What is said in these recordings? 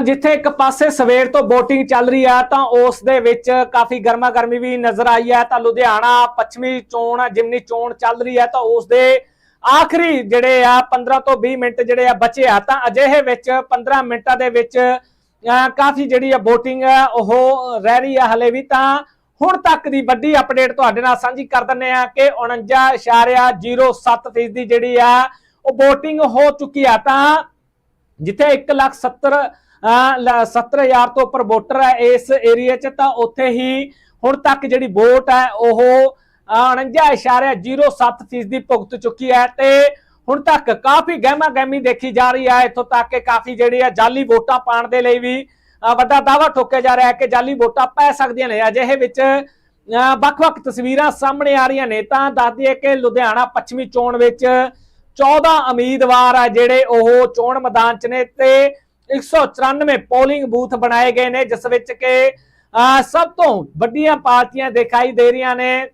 ਤਾਂ ਜਿੱਥੇ ਇੱਕ ਪਾਸੇ ਸਵੇਰ ਤੋਂ VOTING ਚੱਲ ਰਹੀ ਹੈ ਤਾਂ ਉਸ ਦੇ ਵਿੱਚ ਕਾਫੀ ਗਰਮਾ ਗਰਮੀ ਵੀ ਨਜ਼ਰ ਆਈ ਹੈ ਤਾਂ ਲੁਧਿਆਣਾ, ਪੱਛਮੀ ਚੋਣ, ਜਿਮਨੀ ਚੋਣ ਚੱਲ ਰਹੀ ਹੈ ਤਾਂ ਉਸ ਦੇ ਆਖਰੀ ਜਿਹੜੇ ਆ 15 ਤੋਂ 20 ਮਿੰਟ ਜਿਹੜੇ ਆ ਬਚੇ ਆ, ਤਾਂ ਅਜਿਹੇ ਵਿੱਚ 15 ਮਿੰਟਾਂ ਦੇ ਵਿੱਚ ਕਾਫੀ ਜਿਹੜੀ ਆ VOTING ਆ, ਉਹ ਰਹਿ ਰਹੀ ਹੈ ਹਲੇ ਵੀ। ਤਾਂ ਹੁਣ ਤੱਕ ਦੀ ਵੱਡੀ ਅਪਡੇਟ ਤੁਹਾਡੇ ਨਾਲ ਸਾਂਝੀ ਕਰ ਦਿੰਨੇ ਆ ਕਿ 49.07% ਦੀ ਜਿਹੜੀ ਆ, ਉਹ VOTING ਹੋ ਚੁੱਕੀ ਆ। ਤਾਂ ਜਿੱਥੇ 1 ਲੱਖ 70 70000 ਤੋਂ ਉੱਪਰ ਵੋਟਰ ਹੈ ਇਸ ਏਰੀਆ 'ਚ ਤਾਂ ਉੱਥੇ ਹੀ ਹੁਣ ਤੱਕ ਜਿਹੜੀ ਵੋਟ ਹੈ ਉਹ 49.07% ਫੀਸਦੀ ਭੁਗਤ ਚੁੱਕੀ ਹੈ ਤੇ ਹੁਣ ਤੱਕ ਕਾਫੀ ਗਹਿਮਾ ਗਹਿਮੀ ਦੇਖੀ ਜਾ ਰਹੀ ਹੈ। ਇੱਥੋਂ ਤੱਕ ਕਿ ਕਾਫੀ ਜਿਹੜੀ ਹੈ ਜਾਲੀ ਵੋਟਾਂ ਪਾਣ ਦੇ ਲਈ ਵੀ ਵੱਡਾ ਦਾਵਾ ਠੋਕਿਆ ਜਾ ਰਿਹਾ ਹੈ ਕਿ ਜਾਲੀ ਵੋਟਾਂ ਪੈ ਸਕਦੀਆਂ ਨੇ। ਅਜਿਹੇ ਵਿੱਚ ਅ, ਵੱਖ-ਵੱਖ ਤਸਵੀਰਾਂ ਸਾਹਮਣੇ ਆ ਰਹੀਆਂ ਨੇ। ਤਾਂ ਦੱਸ ਦਈਏ ਕਿ ਲੁਧਿਆਣਾ ਪੱਛਮੀ ਚੋਣ ਵਿੱਚ 14 ਉਮੀਦਵਾਰ ਆ ਜਿਹੜੇ ਉਹ ਚੋਣ ਮੈਦਾਨ 'ਚ ਨੇ ਤੇ 194 ਪੋਲਿੰਗ ਬੂਥ ਬਣਾਏ ਗਏ ਨੇ, ਜਿਸ ਵਿੱਚ ਕਿ ਸਭ ਤੋਂ ਵੱਡੀਆਂ ਪਾਰਟੀਆਂ ਦਿਖਾਈ ਦੇ ਰਹੀਆਂ ਨੇ।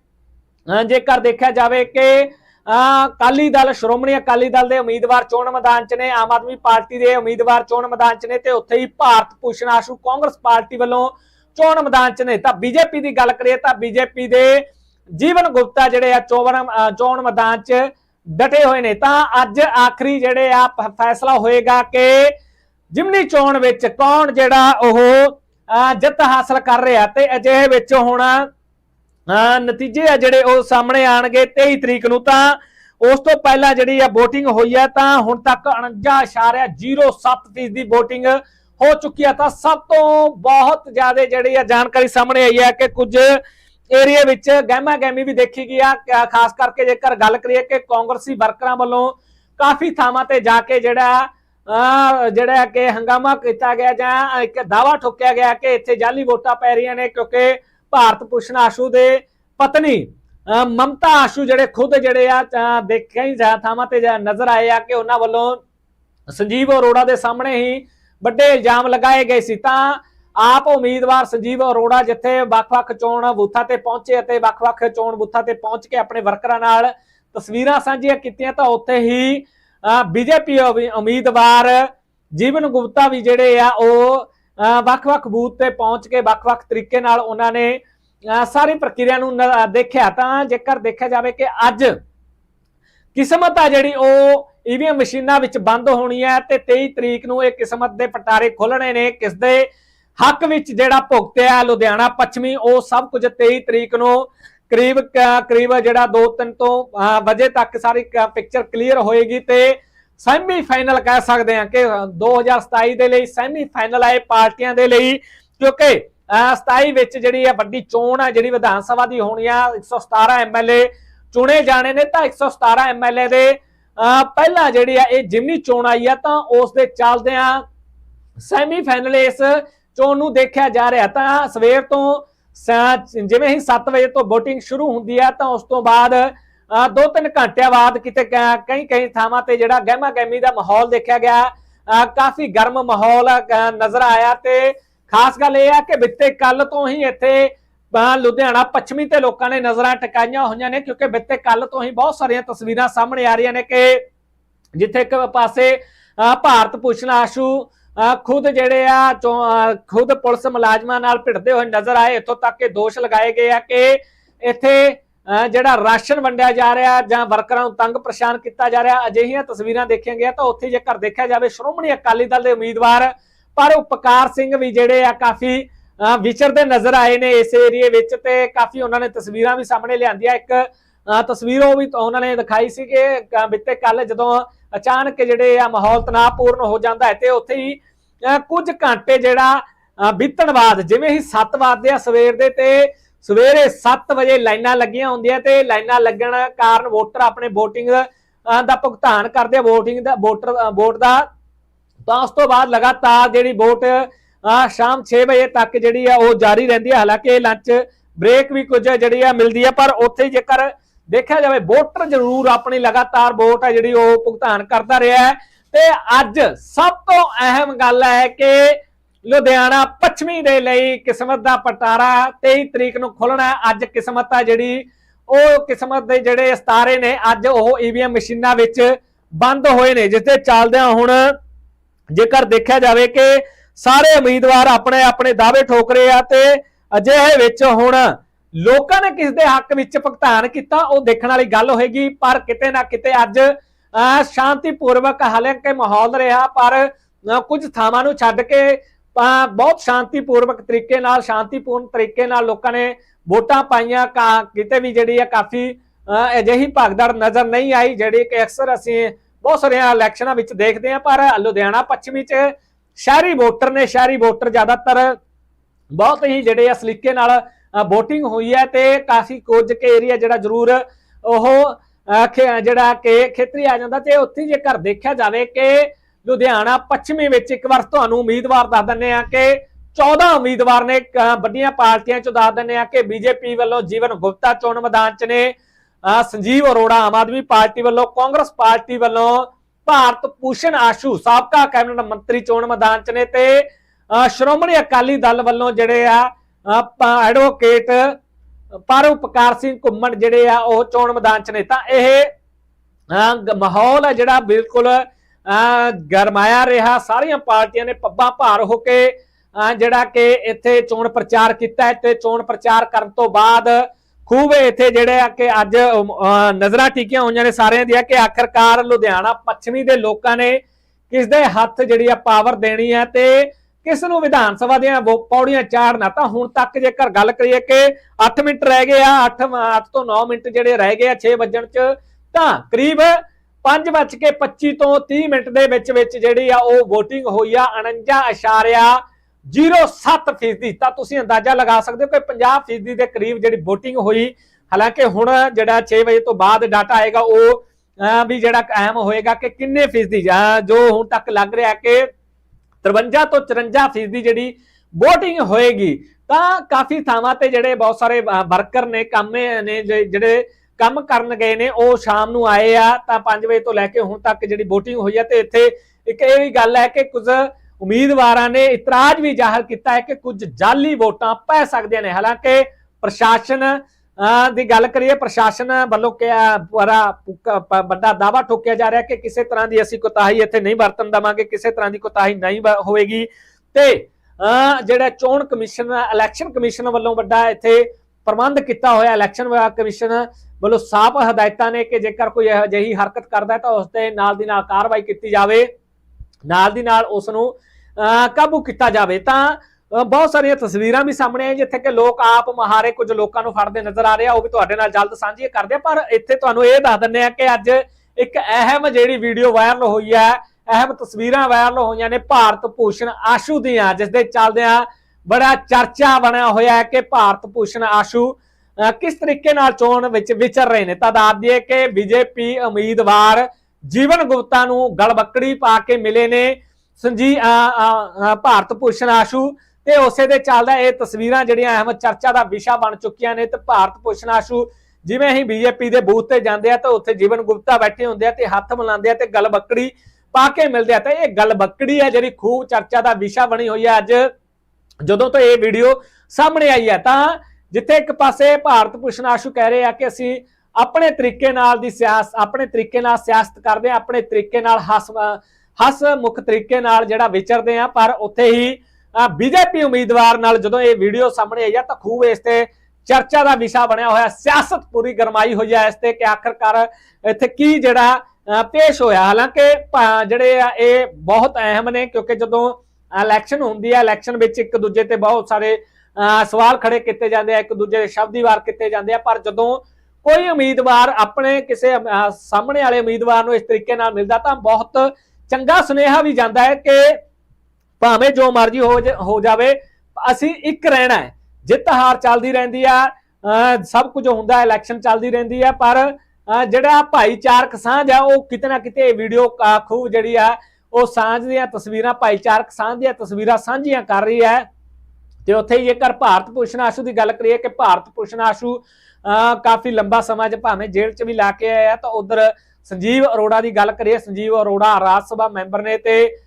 ਜੇਕਰ ਦੇਖਿਆ ਜਾਵੇ ਕਿ ਅਕਾਲੀ ਦਲ, ਸ਼੍ਰੋਮਣੀ ਅਕਾਲੀ ਦਲ ਦੇ ਉਮੀਦਵਾਰ ਚੋਣ ਮੈਦਾਨ 'ਚ ਨੇ, ਆਮ ਆਦਮੀ ਪਾਰਟੀ ਦੇ ਉਮੀਦਵਾਰ ਚੋਣ ਮੈਦਾਨ 'ਚ ਨੇ ਤੇ ਉੱਥੇ ਹੀ ਭਾਰਤ ਭੂਸ਼ਣ ਆਸ਼ੂ ਕਾਂਗਰਸ ਪਾਰਟੀ ਵੱਲੋਂ ਚੋਣ ਮੈਦਾਨ 'ਚ ਨੇ। ਤਾਂ ਬੀਜੇਪੀ ਦੀ ਗੱਲ ਕਰੀਏ ਤਾਂ ਬੀਜੇਪੀ ਦੇ ਜੀਵਨ ਗੁਪਤਾ ਜਿਹੜੇ ਆ ਚੋਣ ਚੋਣ ਮੈਦਾਨ 'ਚ ਡਟੇ ਹੋਏ ਨੇ। ਤਾਂ ਅੱਜ ਆਖਰੀ ਜਿਹੜੇ ਆ ਫੈਸਲਾ ਹੋਏਗਾ ਕਿ ਜਿਮਨੀ ਚੋਣ ਵਿੱਚ ਕੌਣ ਜਿਹੜਾ ਉਹ ਜਿੱਤ ਹਾਸਲ ਕਰ ਰਿਹਾ ਤੇ ਅਜਿਹੇ ਵਿੱਚ ਹੁਣ ਨਤੀਜੇ ਆ ਜਿਹੜੇ ਉਹ ਸਾਹਮਣੇ ਆਣਗੇ 23 ਤਰੀਕ ਨੂੰ ਤਾਂ ਉਸ ਤੋਂ ਪਹਿਲਾਂ ਜਿਹੜੀ ਆ VOTING ਹੋਈ ਹੈ ਤਾਂ ਹੁਣ ਤੱਕ 49.07% ਦੀ VOTING ਹੋ ਚੁੱਕੀ ਹੈ ਤਾਂ ਸਭ ਤੋਂ ਬਹੁਤ ਜ਼ਿਆਦਾ ਜਿਹੜੀ ਆ ਜਾਣਕਾਰੀ ਸਾਹਮਣੇ ਆਈ ਹੈ ਕਿ ਕੁਝ ਏਰੀਆ ਵਿੱਚ ਗਹਿਮਾ ਗਹਿਮੀ ਵੀ ਦੇਖੀ ਗਈ ਆ ਖਾਸ ਕਰਕੇ ਜੇਕਰ ਗੱਲ ਕਰੀਏ ਕਿ ਕਾਂਗਰਸੀ ਵਰਕਰਾਂ ਵੱਲੋਂ ਕਾਫੀ ਥਾਵਾਂ ਤੇ ਜਾ ਕੇ ਜਿਹੜਾ ਜਿਹੜਾ ਕਿ ਹੰਗਾਮਾ ਕੀਤਾ ਗਿਆ ਜਾਂ ਇੱਕ ਦਾਵਾ ਠੋਕਿਆ ਗਿਆ ਕਿ ਇੱਥੇ ਜਾਲੀ ਵੋਟਾਂ ਪੈ ਰਹੀਆਂ ਨੇ ਕਿਉਂਕਿ ਭਾਰਤ ਭੂਸ਼ਣ ਆਸ਼ੂ ਦੇ ਪਤਨੀ ਮਮਤਾ ਆਸ਼ੂ ਜਿਹੜੇ ਖੁਦ ਜਿਹੜੇ ਆ ਦੇਖਿਆ ਹੀ ਜਾ ਥਾਵਾਂ ਤੇ ਨਜ਼ਰ ਆਏ ਆ ਕਿ ਉਹਨਾਂ ਵੱਲੋਂ ਸੰਜੀਵ ਅਰੋੜਾ ਦੇ ਸਾਹਮਣੇ ਹੀ ਵੱਡੇ ਇਲਜ਼ਾਮ ਲਗਾਏ ਗਏ ਸੀ। ਤਾਂ ਆਪ ਉਮੀਦਵਾਰ ਸੰਜੀਵ ਅਰੋੜਾ ਜਿੱਥੇ ਵੱਖ-ਵੱਖ ਚੋਣ ਬੂਥਾਂ ਤੇ ਪਹੁੰਚੇ ਅਤੇ ਵੱਖ-ਵੱਖ ਚੋਣ ਬੂਥਾਂ ਤੇ ਪਹੁੰਚ ਕੇ ਆਪਣੇ ਵਰਕਰਾਂ ਨਾਲ ਤਸਵੀਰਾਂ ਸਾਂਝੀਆਂ ਕੀਤੀਆਂ, ਤਾਂ ਉੱਥੇ ਹੀ ਬੀਜੇਪੀ ਉਮੀਦਵਾਰ ਜੀਵਨ ਗੁਪਤਾ ਵੀ ਜਿਹੜੇ ਆ, ਉਹ ਵੱਖ-ਵੱਖ ਬੂਥ ਤੇ ਪਹੁੰਚ ਕੇ ਵੱਖ-ਵੱਖ ਤਰੀਕੇ ਨਾਲ ਉਹਨਾਂ ਨੇ ਸਾਰੀ ਪ੍ਰਕਿਰਿਆ ਨੂੰ ਦੇਖਿਆ। ਤਾਂ ਜੇਕਰ ਦੇਖਿਆ ਜਾਵੇ ਕਿ ਅੱਜ ਕਿਸਮਤ ਆ ਜਿਹੜੀ ਉਹ ਈਵੀਐਮ ਮਸ਼ੀਨਾਂ ਵਿੱਚ ਬੰਦ ਹੋਣੀ ਹੈ ਤੇ 23 ਤਰੀਕ ਨੂੰ ਇਹ ਕਿਸਮਤ ਦੇ ਪਟਾਰੇ ਖੋਲਣੇ ਨੇ, ਕਿਸ ਦੇ ਹੱਕ ਵਿੱਚ ਜਿਹੜਾ ਭੁਗਤਿਆ ਲੁਧਿਆਣਾ ਪੱਛਮੀ, ਉਹ ਸਭ ਕੁਝ 23 ਤਰੀਕ ਨੂੰ ਕਰੀਬ ਕਰੀਬ ਜਿਹੜਾ 2-3 ਤੋਂ ਵਜੇ ਤੱਕ ਸਾਰੀ ਪਿਕਚਰ ਕਲੀਅਰ ਹੋਏਗੀ ਤੇ ਸੈਮੀ ਫਾਈਨਲ ਕਹਿ ਸਕਦੇ ਹਾਂ ਕਿ 2027 ਦੇ ਲਈ ਸੈਮੀ ਫਾਈਨਲ ਆਏ ਪਾਰਟੀਆਂ ਦੇ ਲਈ ਕਿਉਂਕਿ 27 ਵਿੱਚ ਜਿਹੜੀ ਹੈ ਵੱਡੀ ਚੋਣ ਹੈ ਜਿਹੜੀ ਵਿਧਾਨ ਸਭਾ ਦੀ ਹੋਣੀ ਆ 117 ਐਮਐਲਏ ਚੁਣੇ ਜਾਣੇ ਨੇ ਤਾਂ 117 ਐਮਐਲਏ ਦੇ ਅਹ, ਪਹਿਲਾਂ ਜਿਹੜੀ ਆ ਇਹ ਜਿਮਨੀ ਚੋਣ ਆਈ ਆ ਤਾਂ ਉਸ ਦੇ ਚੱਲਦਿਆਂ ਸੈਮੀ ਫਾਈਨਲ ਇਸ ਚੋਣ ਨੂੰ ਦੇਖਿਆ ਜਾ ਰਿਹਾ। ਤਾਂ ਸਵੇਰ ਤੋਂ ਜਿਵੇਂ ਹੀ 7 ਵਜੇ ਤੋਂ VOTING ਸ਼ੁਰੂ ਹੁੰਦੀ ਹੈ ਤਾਂ ਉਸ ਤੋਂ ਬਾਅਦ ਅ, ਦੋ ਤਿੰਨ ਘੰਟਿਆਂ ਬਾਅਦ ਕਿਤੇ ਕਈ ਕਈ ਥਾਵਾਂ ਤੇ ਜਿਹੜਾ ਗਹਿਮਾ ਗਹਿਮੀ ਦਾ ਮਾਹੌਲ ਦੇਖਿਆ ਗਿਆ। ਕਾਫੀ ਗਰਮ ਮਾਹੌਲ ਨਜ਼ਰ ਆਇਆ ਤੇ ਖਾਸ ਗੱਲ ਇਹ ਆ ਕਿ ਬਿੱਤੇ ਕੱਲ ਤੋਂ ਹੀ ਇੱਥੇ ਅ, ਲੁਧਿਆਣਾ ਪੱਛਮੀ ਤੇ ਲੋਕਾਂ ਨੇ ਨਜ਼ਰਾਂ ਟਿਕਾਈਆਂ ਹੋਈਆਂ ਨੇ ਕਿਉਂਕਿ ਬਿੱਤੇ ਕੱਲ ਤੋਂ ਹੀ ਬਹੁਤ ਸਾਰੀਆਂ ਤਸਵੀਰਾਂ ਸਾਹਮਣੇ ਆ ਰਹੀਆਂ ਨੇ ਕਿ ਜਿੱਥੇ ਇੱਕ ਪਾਸੇ ਅ, ਭਾਰਤ ਭੂਸ਼ਣ ਆਸ਼ੂ ਖੁਦ ਜਿਹੜੇ ਆ ਚੋ- ਖੁਦ ਪੁਲਿਸ ਮੁਲਾਜ਼ਮਾਂ ਨਾਲ ਭਿੜਦੇ ਹੋਏ ਨਜ਼ਰ ਆਏ ਇੱਥੋਂ ਤੱਕ ਕਿ ਦੋਸ਼ ਲਗਾਏ ਗਏ ਆ ਕਿ ਇੱਥੇ ਅ, ਜਿਹੜਾ ਰਾਸ਼ਨ ਵੰਡਿਆ ਜਾ ਰਿਹਾ ਜਾਂ ਵਰਕਰਾਂ ਨੂੰ ਤੰਗ ਪਰੇਸ਼ਾਨ ਕੀਤਾ ਜਾ ਰਿਹਾ ਅਜਿਹੀਆਂ ਤਸਵੀਰਾਂ ਦੇਖੀਆਂ ਗਿਆ ਤਾਂ ਉੱਥੇ ਜੇਕਰ ਦੇਖਿਆ ਜਾਵੇ ਸ਼੍ਰੋਮਣੀ ਅਕਾਲੀ ਦਲ ਦੇ ਉਮੀਦਵਾਰ ਪਰ ਉਪਕਾਰ ਸਿੰਘ ਵੀ ਜਿਹੜੇ ਆ ਕਾਫੀ ਵਿਚਰਦੇ ਨਜ਼ਰ ਆਏ ਨੇ ਇਸ ਏਰੀਏ ਵਿੱਚ ਤੇ ਕਾਫੀ ਉਹਨਾਂ ਨੇ ਤਸਵੀਰਾਂ ਵੀ ਸਾਹਮਣੇ ਲਿਆਂਦੀਆਂ। ਇੱਕ ਤਸਵੀਰ ਉਹ ਵੀ ਉਹਨਾਂ ਨੇ ਦਿਖਾਈ ਸੀ ਕਿ ਕ- ਬੀਤੇ ਕੱਲ ਜਦੋਂ ਅਚਾਨਕ ਜਿਹੜੇ ਆ ਮਾਹੌਲ ਤਣਾਅਪੂਰਨ ਹੋ ਜਾਂਦਾ ਹੈ ਤੇ ਉੱਥੇ ਹੀ ਕੁਝ ਘੰਟੇ ਜਿਹੜਾ ਅ, ਬੀਤਣ ਬਾਅਦ ਜਿਵੇਂ ਹੀ 7 ਵਜੇ ਆ ਸਵੇਰ ਦੇ ਤੇ ਸਵੇਰੇ 7 ਵਜੇ ਲਾਈਨਾਂ ਲੱਗੀਆਂ ਹੁੰਦੀਆਂ ਤੇ ਲਾਈਨਾਂ ਲੱਗਣ ਕਾਰਨ ਵੋਟਰ ਆਪਣੇ VOTING ਦਾ ਭੁਗਤਾਨ ਕਰਦੇ ਆ VOTING ਦਾ ਵੋਟਰ ਵੋਟ ਦਾ। ਤਾਂ ਉਸ ਤੋਂ ਬਾਅਦ ਲਗਾਤਾਰ ਜਿਹੜੀ ਵੋਟ ਅ, ਸ਼ਾਮ 6 ਵਜੇ ਤੱਕ ਜਿਹੜੀ ਆ ਉਹ ਜਾਰੀ ਰਹਿੰਦੀ ਹੈ ਹਾਲਾਂਕਿ ਲੰਚ ਬ੍ਰੇਕ ਵੀ ਕੁਝ ਜਿਹੜੀ ਆ ਮਿਲਦੀ ਹੈ ਪਰ ਉੱਥੇ ਜੇਕਰ ਦੇਖਿਆ ਜਾਵੇ ਵੋਟਰ ਜ਼ਰੂਰ ਆਪਣੀ ਲਗਾਤਾਰ ਵੋਟ ਹੈ ਜਿਹੜੀ ਉਹ ਭੁਗਤਾਨ ਕਰਦਾ ਰਿਹਾ ਹੈ। ਤੇ ਅੱਜ ਸਭ ਤੋਂ ਅਹਿਮ ਗੱਲ ਹੈ ਕਿ ਲੁਧਿਆਣਾ ਪੱਛਮੀ ਦੇ ਲਈ ਕਿਸਮਤ ਦਾ ਪਟਾਰਾ 23 ਤਰੀਕ ਨੂੰ ਖੁੱਲਣਾ ਅੱਜ ਕਿਸਮਤ ਆ ਜਿਹੜੀ, ਉਹ ਕਿਸਮਤ ਦੇ ਜਿਹੜੇ ਸਤਾਰੇ ਨੇ, ਅੱਜ ਉਹ ਈਵੀਐਮ ਮਸ਼ੀਨਾਂ ਵਿੱਚ ਬੰਦ ਹੋਏ ਨੇ, ਜਿਸ ਤੇ ਚੱਲਦਿਆਂ ਹੁਣ ਜੇਕਰ ਦੇਖਿਆ ਜਾਵੇ ਕਿ ਸਾਰੇ ਉਮੀਦਵਾਰ ਆਪਣੇ ਆਪਣੇ ਦਾਅਵੇ ਠੋਕ ਰਹੇ ਆ ਤੇ ਅਜਿਹੇ ਵਿੱਚ ਹੁਣ ਲੋਕਾਂ ਨੇ ਕਿਸ ਦੇ ਹੱਕ ਵਿੱਚ ਭੁਗਤਾਨ ਕੀਤਾ, ਉਹ ਦੇਖਣ ਵਾਲੀ ਗੱਲ ਹੋਏਗੀ, ਪਰ ਕਿਤੇ ਨਾ ਕਿਤੇ ਅੱਜ ਸ਼ਾਂਤੀਪੂਰਵਕ ਹਾਲਾਂਕਿ ਮਾਹੌਲ ਰਿਹਾ ਪਰ ਕੁਝ ਥਾਵਾਂ ਨੂੰ ਛੱਡ ਕੇ ਅਹ, ਬਹੁਤ ਸ਼ਾਂਤੀਪੂਰਵਕ ਤਰੀਕੇ ਨਾਲ ਸ਼ਾਂਤੀਪੂਰਨ ਤਰੀਕੇ ਨਾਲ ਲੋਕਾਂ ਨੇ ਵੋਟਾਂ ਪਾਈਆਂ ਕਾ- ਕਿਤੇ ਵੀ ਜਿਹੜੀ ਹੈ ਕਾਫੀ ਅਜਿਹੀ ਭਗਦੜ ਨਜ਼ਰ ਨਹੀਂ ਆਈ ਜਿਹੜੀ ਕਿ ਅਕਸਰ ਅਸੀਂ ਬਹੁਤ ਸਾਰੀਆਂ ਇਲੈਕਸ਼ਨਾਂ ਵਿੱਚ ਦੇਖਦੇ ਹਾਂ ਪਰ ਲੁਧਿਆਣਾ ਪੱਛਮੀ ਚ ਸ਼ਹਿਰੀ ਵੋਟਰ ਨੇ ਸ਼ਹਿਰੀ ਵੋਟਰ ਜ਼ਿਆਦਾਤਰ ਬਹੁਤ ਹੀ ਜਿਹੜੇ ਆ ਸਲੀਕੇ ਨਾਲ VOTING ਹੋਈ ਹੈ ਤੇ ਕਾਫੀ ਕੁਝ ਕੇ ਏਰੀਆ ਜਿਹੜਾ ਜ਼ਰੂਰ ਉਹ ਜਿਹੜਾ ਕਿ ਖੇਤਰੀ ਆ ਜਾਂਦਾ ਤੇ ਉੱਥੇ ਜੇਕਰ ਦੇਖਿਆ ਜਾਵੇ ਕਿ ਲੁਧਿਆਣਾ ਪੱਛਮੀ ਵਿੱਚ ਇੱਕ ਵਾਰ ਤੁਹਾਨੂੰ ਉਮੀਦਵਾਰ ਦੱਸ ਦਿੰਨੇ ਆ ਕਿ 14 ਉਮੀਦਵਾਰ ਨੇ ਵੱਡੀਆਂ ਪਾਰਟੀਆਂ ਚੋਂ ਦੱਸ ਦਿੰਨੇ ਆ ਕਿ ਬੀਜੇਪੀ ਵੱਲੋਂ ਜੀਵਨ ਗੁਪਤਾ ਚੋਣ ਮੈਦਾਨ ਚ ਨੇ। ਅਹ, ਸੰਜੀਵ ਅਰੋੜਾ ਆਮ ਆਦਮੀ ਪਾਰਟੀ ਵੱਲੋਂ ਕਾਂਗਰਸ ਪਾਰਟੀ ਵੱਲੋਂ ਭਾਰਤ ਭੂਸ਼ਣ ਆਸ਼ੂ ਸਾਬਕਾ ਕੈਬਨਿਟ ਮੰਤਰੀ ਚੋਣ ਮੈਦਾਨ ਚ ਨੇ ਤੇ ਅਹ, ਸ਼੍ਰੋਮਣੀ ਅਕਾਲੀ ਦਲ ਵੱਲੋਂ ਜਿਹੜੇ ਆ ਅਹ, ਐਡਵੋਕੇਟ ਪਰਉਪਕਾਰ ਸਿੰਘ ਘੁੰਮਣ ਜਿਹੜੇ ਆ ਉਹ ਚੋਣ ਮੈਦਾਨ ਚ ਨੇ। ਤਾਂ ਇਹ ਮਾਹੌਲ ਹੈ ਜਿਹੜਾ ਬਿਲਕੁਲ ਗਰਮਾਇਆ ਰਿਹਾ। ਸਾਰੀਆਂ ਪਾਰਟੀਆਂ ਨੇ ਪੱਬਾਂ ਭਾਰ ਹੋ ਕੇ ਜਿਹੜਾ ਕਿ ਇੱਥੇ ਚੋਣ ਪ੍ਰਚਾਰ ਕੀਤਾ। ਤੇ ਚੋਣ ਪ੍ਰਚਾਰ ਕਰਨ ਤੋਂ ਬਾਅਦ ਖੂਬ ਇੱਥੇ ਜਿਹੜੇ ਆ ਕਿ ਅੱਜ ਅਹ, ਨਜ਼ਰਾਂ ਟਿਕੀਆਂ ਹੋਈਆਂ ਨੇ ਸਾਰਿਆਂ ਦੀਆਂ ਕਿ ਆਖਰਕਾਰ ਲੁਧਿਆਣਾ ਪੱਛਮੀ ਦੇ ਲੋਕਾਂ ਨੇ ਕਿਸ ਦੇ ਹੱਥ ਜਿਹੜੀ ਆ ਪਾਵਰ ਦੇਣੀ ਹੈ ਤੇ ਕਿਸ ਨੂੰ ਵਿਧਾਨ ਸਭਾ ਦੀਆਂ ਵੋ- ਪੌੜੀਆਂ ਚਾੜਨਾ? ਤਾਂ ਹੁਣ ਤੱਕ ਜੇਕਰ ਗੱਲ ਕਰੀਏ ਕਿ 8 ਮਿੰਟ ਰਹਿ ਗਏ ਆ 8 8 ਤੋਂ 9 ਮਿੰਟ ਜਿਹੜੇ ਰਹਿ ਗਏ ਆ 6 ਵਜਣ ਚ, ਤਾਂ ਕਰੀਬ 5 ਵੱਜ ਕੇ 25 ਤੋਂ 30 ਮਿੰਟ ਦੇ ਵਿੱਚ ਵਿੱਚ ਜਿਹੜੀ ਆ ਉਹ VOTING ਹੋਈ ਆ 49.07 ਫੀਸਦੀ। ਤਾਂ ਤੁਸੀਂ ਅੰਦਾਜ਼ਾ ਲਗਾ ਸਕਦੇ ਹੋ ਕਿ 50 ਫੀਸਦੀ ਦੇ ਕਰੀਬ ਜਿਹੜੀ VOTING ਹੋਈ, ਹਾਲਾਂਕਿ ਹੁਣ ਜਿਹੜਾ 6 ਵਜੇ ਤੋਂ ਬਾਅਦ ਡਾਟਾ ਆਏਗਾ, ਉਹ ਵੀ ਜਿਹੜਾ ਅਹਿਮ ਹੋਏਗਾ ਕਿ ਕਿੰਨੇ ਫੀਸਦੀ ਜੋ ਹੁਣ ਤੱਕ ਲੱਗ ਰਿਹਾ ਕਿ 53 ਤੋਂ 54 ਫੀਸਦੀ ਜਿਹੜੀ VOTING ਹੋਏਗੀ, ਤਾਂ ਕਾਫੀ ਥਾਵਾਂ ਤੇ ਜਿਹੜੇ ਬਹੁਤ ਸਾਰੇ ਵਰਕਰ ਨੇ, ਕਾਮੇ ਨੇ ਜਿਹੜੇ ਕੰਮ ਕਰਨ ਗਏ ਨੇ, ਉਹ ਸ਼ਾਮ ਨੂੰ ਆਏ ਆ, ਤਾਂ 5 ਵਜੇ ਤੋਂ ਲੈ ਕੇ ਹੁਣ ਤੱਕ ਜਿਹੜੀ VOTING ਹੋਈ ਹੈ ਤੇ ਇੱਥੇ ਇੱਕ ਇਹ ਵੀ ਗੱਲ ਹੈ ਕਿ ਕੁਝ ਉਮੀਦਵਾਰਾਂ ਨੇ ਇਤਰਾਜ਼ ਵੀ ਜ਼ਾਹਰ ਕੀਤਾ ਹੈ ਕਿ ਕੁਝ ਜਾਲੀ ਵੋਟਾਂ ਪੈ ਸਕਦੀਆਂ ਨੇ। ਹਾਲਾਂਕਿ ਪ੍ਰਸ਼ਾਸਨ ਦੀ ਗੱਲ ਕਰੀਏ ਪ੍ਰਸ਼ਾਸਨ ਵੱਲੋਂ ਕਿਹਾ ਬੜਾ ਵੱਡਾ ਦਾਵਾ ਠੋਕਿਆ ਜਾ ਰਿਹਾ ਕਿ ਕਿਸੇ ਤਰ੍ਹਾਂ ਦੀ ਅਸੀਂ ਕੋਤਾਹੀ ਇੱਥੇ ਨਹੀਂ ਵਰਤਣ ਦਵਾਂਗੇ ਕਿਸੇ ਤਰ੍ਹਾਂ ਦੀ ਕੋਤਾਹੀ ਨਹੀਂ ਹੋਵੇਗੀ। ਤੇ ਜਿਹੜਾ ਚੋਣ ਕਮਿਸ਼ਨ ਇਲੈਕਸ਼ਨ ਕਮਿਸ਼ਨ ਵੱਲੋਂ ਵੱਡਾ ਇੱਥੇ ਪ੍ਰਬੰਧ ਕੀਤਾ ਹੋਇਆ ਇਲੈਕਸ਼ਨ ਕਮਿਸ਼ਨ ਵੱਲੋਂ ਸਾਫ਼ ਹਦਾਇਤਾਂ ਨੇ ਕਿ ਜੇਕਰ ਕੋਈ ਅਜਿਹੀ ਹਰਕਤ ਕਰਦਾ ਹੈ ਤਾਂ ਉਸ ਤੇ ਨਾਲ ਦੀ ਨਾਲ ਕਾਰਵਾਈ ਕੀਤੀ ਜਾਵੇ ਨਾਲ ਦੀ ਨਾਲ ਉਸ ਨੂੰ ਅਹ, ਕਾਬੂ ਕੀਤਾ ਜਾਵੇ। ਤਾਂ ਬਹੁਤ ਸਾਰੀਆਂ ਤਸਵੀਰਾਂ ਵੀ ਸਾਹਮਣੇ ਆ ਜਿੱਥੇ ਕਿ ਲੋਕ ਆਪ ਮਹਾਰੇ ਕੁਝ ਲੋਕਾਂ ਨੂੰ ਫੜਦੇ ਨਜ਼ਰ ਆ ਰਹੇ ਆ ਉਹ ਵੀ ਤੁਹਾਡੇ ਨਾਲ ਜਲਦ ਸਾਂਝੀ ਕਰਦੇ ਪਰ ਇੱਥੇ ਤੁਹਾਨੂੰ ਇਹ ਦੱਸ ਦਿੰਦੇ ਆ ਕਿ ਅੱਜ ਇੱਕ ਅਹਿਮ ਜਿਹੜੀ ਵੀਡੀਓ ਵਾਇਰਲ ਹੋਈ ਹੈ ਅਹਿਮ ਤਸਵੀਰਾਂ ਵਾਇਰਲ ਹੋਈਆਂ ਨੇ ਭਾਰਤ ਭੂਸ਼ਣ ਆਸ਼ੂ ਦੀਆਂ ਜਿਸ ਦੇ ਚੱਲਦਿਆਂ ਬੜਾ ਚਰਚਾ ਬਣਿਆ ਹੋਇਆ ਹੈ ਕਿ ਭਾਰਤ ਭੂਸ਼ਣ ਆਸ਼ੂ ਅਹ, ਕਿਸ ਤਰੀਕੇ ਨਾਲ ਚੋਣ ਵਿੱਚ ਵਿਚਰ ਰਹੇ ਨੇ। ਤਾਂ ਦੱਸ ਦਈਏ ਕਿ ਬੀਜੇਪੀ ਉਮੀਦਵਾਰ ਜੀਵਨ ਗੁਪਤਾ ਨੂੰ ਗਲਬੱਕੜੀ ਪਾ ਕੇ ਮਿਲੇ ਨੇ। ਸੰਜੀ ਭਾਰਤ ਭੂਸ਼ਣ ਆਸ਼ੂ ਤੇ ਉਸੇ ਦੇ ਚੱਲਦਾ ਇਹ ਤਸਵੀਰਾਂ ਜਿਹੜੀਆਂ ਅਹਿਮ ਚਰਚਾ ਦਾ ਵਿਸ਼ਾ ਬਣ ਚੁੱਕੀਆਂ ਨੇ ਤੇ ਭਾਰਤ ਭੂਸ਼ਣ ਆਸ਼ੂ, ਜਿਵੇਂ ਹੀ ਬੀਜੇਪੀ ਦੇ ਬੂਥ ਤੇ ਜਾਂਦੇ ਆ ਤਾਂ ਉੱਥੇ ਜੀਵਨ ਗੁਪਤਾ ਬੈਠੇ ਹੁੰਦੇ ਆ ਤੇ ਹੱਥ ਮਿਲਾਉਂਦੇ ਆ ਤੇ ਗਲਬੱਕੜੀ ਪਾ ਕੇ ਮਿਲਦੇ ਆ। ਤੇ ਇਹ ਗਲਬੱਕੜੀ ਆ ਜਿਹੜੀ ਖੂਬ ਚਰਚਾ ਦਾ ਵਿਸ਼ਾ ਬਣੀ ਹੋਈ ਹੈ ਅੱਜ। ਜਦੋਂ ਤੋਂ ਇਹ ਵੀਡੀਓ ਸਾਹਮਣੇ ਆਈ ਹੈ ਤਾਂ ਜਿੱਥੇ ਇੱਕ ਪਾਸੇ ਭਾਰਤ ਭੂਸ਼ਣ ਆਸ਼ੂ ਕਹਿ ਰਹੇ ਆ ਕਿ ਅਸੀਂ ਆਪਣੇ ਤਰੀਕੇ ਨਾਲ ਦੀ ਸਿਆਸਤ ਆਪਣੇ ਤਰੀਕੇ ਨਾਲ ਸਿਆਸਤ ਕਰਦੇ ਆ, ਆਪਣੇ ਤਰੀਕੇ ਨਾਲ ਹੱਸ ਹੱਸ ਮੁਖ ਤਰੀਕੇ ਨਾਲ ਜਿਹੜਾ ਵਿਚਰਦੇ ਆ, ਪਰ ਉੱਥੇ ਹੀ ਬੀਜੇਪੀ ਉਮੀਦਵਾਰ ਨਾਲ ਜਦੋਂ ਇਹ ਵੀਡੀਓ ਸਾਹਮਣੇ ਆਈ ਆ ਤਾਂ ਖੂਬ ਇਸ ਤੇ ਚਰਚਾ ਦਾ ਵਿਸ਼ਾ ਬਣਿਆ ਹੋਇਆ ਸਿਆਸਤ ਪੂਰੀ ਗਰਮਾਈ ਹੋਈ ਹੈ ਇਸ ਤੇ ਕਿ ਆਖਰਕਾਰ ਇੱਥੇ ਕੀ ਜਿਹੜਾ ਪੇਸ਼ ਹੋਇਆ। ਹਾਲਾਂਕਿ ਜਿਹੜੇ ਆ ਇਹ ਬਹੁਤ ਅਹਿਮ ਨੇ ਕਿਉਂਕਿ ਜਦੋਂ ਇਲੈਕਸ਼ਨ ਹੁੰਦੀ ਹੈ ਇਲੈਕਸ਼ਨ ਵਿੱਚ ਇੱਕ ਦੂਜੇ ਤੇ ਬਹੁਤ ਸਾਰੇ ਅਹ, ਸਵਾਲ ਖੜੇ ਕੀਤੇ ਜਾਂਦੇ ਆ ਇੱਕ ਦੂਜੇ ਦੇ ਸ਼ਬਦੀ ਵਾਰ ਕੀਤੇ ਜਾਂਦੇ ਆ ਪਰ ਜਦੋਂ ਕੋਈ ਉਮੀਦਵਾਰ ਆਪਣੇ ਕਿਸੇ ਸਾਹਮਣੇ ਵਾਲੇ ਉਮੀਦਵਾਰ ਨੂੰ ਇਸ ਤਰੀਕੇ ਨਾਲ ਮਿਲਦਾ ਤਾਂ ਬਹੁਤ ਚੰਗਾ ਸੁਨੇਹਾ ਵੀ ਜਾਂਦਾ ਹੈ ਕਿ ਭਾਵੇਂ ਜੋ ਮਰਜ਼ੀ ਹੋ ਜਾ- ਹੋ ਜਾਵੇ, ਅਸੀਂ ਇੱਕ ਰਹਿਣਾ ਹੈ। ਜਿੱਤ ਹਾਰ ਚੱਲਦੀ ਰਹਿੰਦੀ ਆ ਸਭ ਕੁਝ ਹੁੰਦਾ ਇਲੈਕਸ਼ਨ ਚੱਲਦੀ ਰਹਿੰਦੀ ਆ, ਪਰ ਜਿਹੜਾ ਭਾਈਚਾਰਕ ਸਾਂਝ ਆ, ਉਹ ਕਿਤੇ ਨਾ ਕਿਤੇ ਵੀਡੀਓ ਖੂਬ ਜਿਹੜੀ ਆ, ਉਹ ਸਾਂਝ ਦੀਆਂ ਤਸਵੀਰਾਂ, ਭਾਈਚਾਰਕ ਸਾਂਝ ਦੀਆਂ ਤਸਵੀਰਾਂ ਸਾਂਝੀਆਂ ਕਰ ਰਹੀ ਹੈ। ਤੇ ਉੱਥੇ ਜੇਕਰ ਭਾਰਤ ਭੂਸ਼ਣ ਆਸ਼ੂ ਦੀ ਗੱਲ ਕਰੀਏ ਕਿ ਭਾਰਤ ਭੂਸ਼ਣ ਆਸ਼ੂ, ਅਹ ਕਾਫੀ ਲੰਬਾ ਸਮਾਂ ਜ ਭਾਵੇਂ ਜੇਲ੍ਹ 'ਚ ਵੀ ਲਾ ਕੇ ਆਇਆ ਤਾਂ ਉਧਰ ਸੰਜੀਵ ਅਰੋੜਾ ਦੀ ਗੱਲ ਕਰੀਏ, ਸੰਜੀਵ ਅਰੋੜਾ ਰਾਜ ਸਭਾ ਮੈਂਬਰ ਨੇ ਤੇ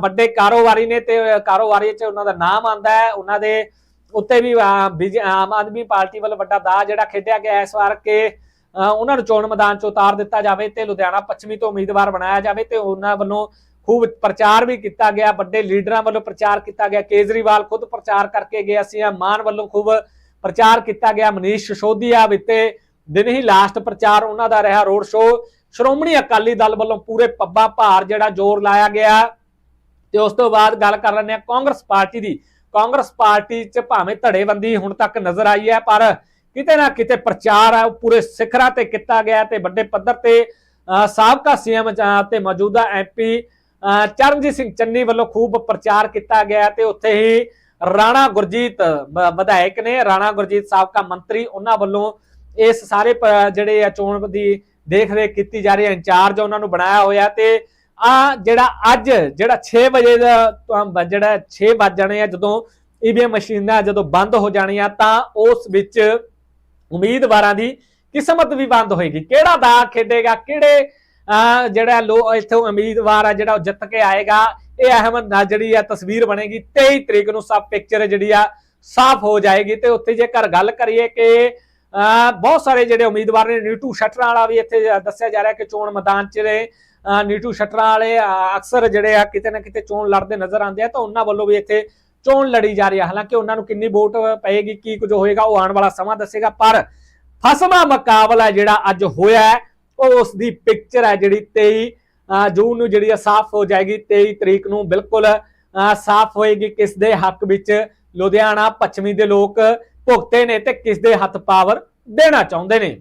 ਵੱਡੇ ਕਾਰੋਬਾਰੀ ਨੇ ਤੇ ਕਾਰੋਬਾਰੀ 'ਚ ਉਹਨਾਂ ਦਾ ਨਾਮ ਆਂਦਾ ਹੈ। ਉਹਨਾਂ ਦੇ ਉੱਤੇ ਵੀ ਆਮ ਆਦਮੀ ਪਾਰਟੀ ਵੱਲ ਵੱਡਾ ਦਾਅ ਜਿਹੜਾ ਖੇਡਿਆ ਗਿਆ ਇਸ ਵਾਰ ਕਿ ਉਹਨਾਂ ਨੂੰ ਚੋਣ ਮੈਦਾਨ 'ਚ ਉਤਾਰ ਦਿੱਤਾ ਜਾਵੇ ਤੇ ਲੁਧਿਆਣਾ ਪੱਛਮੀ ਤੋਂ ਉਮੀਦਵਾਰ ਬਣਾਇਆ ਜਾਵੇ ਤੇ ਉਹਨਾਂ ਵੱਲੋਂ ਖੂਬ ਪ੍ਰਚਾਰ ਵੀ ਕੀਤਾ ਗਿਆ। ਵੱਡੇ ਲੀਡਰਾਂ ਵੱਲੋਂ ਪ੍ਰਚਾਰ ਕੀਤਾ ਗਿਆ। ਕੇਜਰੀਵਾਲ ਖੁਦ ਪ੍ਰਚਾਰ ਕਰਕੇ ਗਿਆ ਸੀ ਮਾਨ ਵੱਲੋਂ ਖੂਬ ਪ੍ਰਚਾਰ ਕੀਤਾ ਗਿਆ। ਮਨੀਸ਼ ਸਿਸੋਦੀਆ ਵਿੱਤੇ ਦਿਨ ਹੀ ਲਾਸਟ ਪ੍ਰਚਾਰ ਉਹਨਾਂ ਦਾ ਰਿਹਾ ਰੋਡ ਸ਼ੋਅ। ਸ਼੍ਰੋਮਣੀ ਅਕਾਲੀ ਦਲ ਵੱਲੋਂ ਪੂਰੇ ਪੱਬਾ ਭਾਰ ਜਿਹੜਾ ਜ਼ੋਰ ਲਾਇਆ ਗਿਆ। ਤੇ ਉਸ ਤੋਂ ਬਾਅਦ ਗੱਲ ਕਰ ਲੈਂਦੇ ਆ ਕਾਂਗਰਸ ਪਾਰਟੀ ਦੀ। ਕਾਂਗਰਸ ਪਾਰਟੀ 'ਚ ਭਾਵੇਂ ਧੜੇਬੰਦੀ ਹੁਣ ਤੱਕ ਨਜ਼ਰ ਆਈ ਹੈ ਪਰ ਕਿਤੇ ਨਾ ਕਿਤੇ ਪ੍ਰਚਾਰ ਹੈ ਉਹ ਪੂਰੇ ਸਿਖਰਾਂ ਤੇ ਕੀਤਾ ਗਿਆ ਤੇ ਵੱਡੇ ਪੱਧਰ ਤੇ ਅਹ, ਸਾਬਕਾ ਸੀਐਮ ਤੇ ਮੌਜੂਦਾ ਐਮਪੀ ਚਰਨਜੀਤ ਸਿੰਘ ਚੰਨੀ ਵੱਲੋਂ ਖੂਬ ਪ੍ਰਚਾਰ ਕੀਤਾ ਗਿਆ ਤੇ ਉੱਥੇ ਹੀ ਰਾਣਾ ਗੁਰਜੀਤ ਵਿਧਾਇਕ ਨੇ ਰਾਣਾ ਗੁਰਜੀਤ ਸਾਬਕਾ ਮੰਤਰੀ ਉਹਨਾਂ ਵੱਲੋਂ ਇਸ ਸਾਰੇ ਜਿਹੜੇ ਆ ਚੋਣ ਦੀ ਦੇਖ ਰੇਖ ਕੀਤੀ ਜਾ ਰਹੀ ਹੈ ਇੰਚਾਰਜ ਉਹਨਾਂ ਨੂੰ ਬਣਾਇਆ ਹੋਇਆ ਤੇ ਆ ਜਿਹੜਾ ਅੱਜ ਜਿਹੜਾ 6 ਵਜੇ ਦਾ ਜਿਹੜਾ 6 ਵੱਜ ਜਾਣੇ ਆ ਜਦੋਂ ਈਵੀਐਮ ਮਸ਼ੀਨਾਂ ਜਦੋਂ ਬੰਦ ਹੋ ਜਾਣੀਆਂ ਤਾਂ ਉਸ ਵਿੱਚ ਉਮੀਦਵਾਰਾਂ ਦੀ ਕਿਸਮਤ ਵੀ ਬੰਦ ਹੋਏਗੀ। ਕਿਹੜਾ ਦਾ ਖੇਡੇਗਾ ਕਿਹੜੇ ਜਿਹੜਾ ਲੋ ਇੱਥੋਂ ਉਮੀਦਵਾਰ ਆ ਜਿਹੜਾ ਉਹ ਜਿੱਤ ਕੇ ਆਏਗਾ ਇਹ ਅਹਿਮ ਜਿਹੜੀ ਆ ਤਸਵੀਰ ਬਣੇਗੀ। 23 ਤਰੀਕ ਨੂੰ ਸਭ ਪਿਕਚਰ ਜਿਹੜੀ ਆ ਸਾਫ਼ ਹੋ ਜਾਏਗੀ ਤੇ ਉੱਥੇ ਜੇਕਰ ਗੱਲ ਕਰੀਏ ਕਿ ਅਹ, ਬਹੁਤ ਸਾਰੇ ਜਿਹੜੇ ਉਮੀਦਵਾਰ ਨੇ ਨੀਟੂ ਸ਼ਟਰਾਂ ਵਾਲਾ ਵੀ ਇੱਥੇ ਦੱਸਿਆ ਜਾ ਰਿਹਾ ਕਿ ਚੋਣ ਮੈਦਾਨ 'ਚ ਨੇ। ਨੀਟੂ ਸ਼ਟਰਾਂ ਵਾਲੇ ਅਕਸਰ ਜਿਹੜੇ ਆ ਕਿਤੇ ਨਾ ਕਿਤੇ ਚੋਣ ਲੜਦੇ ਨਜ਼ਰ ਆਉਂਦੇ ਆ, ਤਾਂ ਉਹਨਾਂ ਵੱਲੋਂ ਵੀ ਇੱਥੇ ਚੋਣ ਲੜੀ ਜਾ ਰਹੀ ਹੈ ਹਾਲਾਂਕਿ ਉਹਨਾਂ ਨੂੰ ਕਿੰਨੀ ਵੋਟ ਪਏਗੀ, ਕੀ ਕੁਝ ਹੋਏਗਾ, ਉਹ ਆਉਣ ਵਾਲਾ ਸਮਾਂ ਦੱਸੇਗਾ, ਪਰ ਫਸਵਾ ਮੁਕਾਬਲਾ ਜਿਹੜਾ ਅੱਜ ਹੋਇਆ ਉਹ ਉਸ ਦੀ ਪਿਕਚਰ ਹੈ ਜਿਹੜੀ 23 ਜੂਨ ਨੂੰ ਜਿਹੜੀ ਆ ਸਾਫ਼ ਹੋ ਜਾਏਗੀ 23 ਤਰੀਕ ਨੂੰ ਬਿਲਕੁਲ ਸਾਫ਼ ਹੋਏਗੀ ਕਿਸ ਦੇ ਹੱਕ ਵਿੱਚ ਲੁਧਿਆਣਾ, ਪੱਛਮੀ ਦੇ ਲੋਕ ਭੁਗਤੇ ਨੇ ਤੇ ਕਿਸ ਦੇ ਹੱਥ ਪਾਵਰ ਦੇਣਾ ਚਾਹੁੰਦੇ ਨੇ।